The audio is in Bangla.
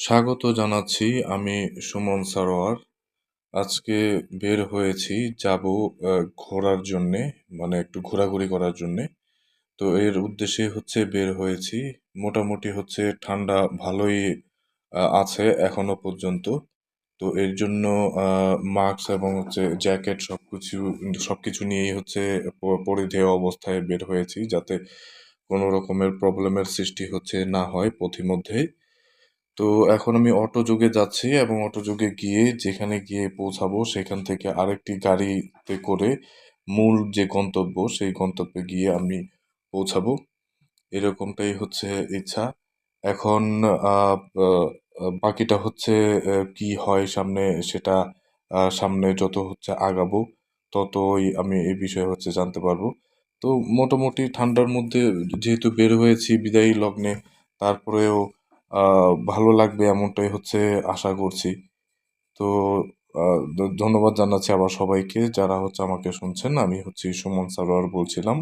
স্বাগত জানাচ্ছি আমি সুমন সারোয়ার। আজকে বের হয়েছি যাব ঘোরার জন্যে মানে একটু ঘোরাঘুরি করার জন্যে। তো এর উদ্দেশ্যে হচ্ছে বের হয়েছি। মোটামুটি হচ্ছে ঠান্ডা ভালোই আছে এখনও পর্যন্ত। তো এর জন্য মাস্ক এবং হচ্ছে জ্যাকেট সব কিছু সব কিছু নিয়েই হচ্ছে পরিধেয় অবস্থায় বের হয়েছি যাতে কোনো রকমের প্রবলেমের সৃষ্টি হচ্ছে না হয় পথিমধ্যেই। তো এখন আমি অটো যোগে যাচ্ছি এবং অটো যোগে গিয়ে যেখানে গিয়ে পৌঁছাবো সেখান থেকে আরেকটি গাড়িতে করে মূল যে গন্তব্য সেই গন্তব্যে গিয়ে আমি পৌঁছাবো। এরকমটাই হচ্ছে ইচ্ছা। এখন বাকিটা হচ্ছে কি হয় সামনে সেটা সামনে যত হচ্ছে আগাবো ততই আমি এই বিষয়ে হচ্ছে জানতে পারব। তো মোটামুটি ঠান্ডার মধ্যে যেহেতু বের হয়েছি বিদায়ী লগ্নে, তারপরেও ভালো লাগবে এমনটাই হচ্ছে আশা করছি। তো ধন্যবাদ জানাচ্ছি আবার সবাইকে যারা হচ্ছে আমাকে শুনছেন। আমি হচ্ছে সুমন সারোয়ার বলছিলাম।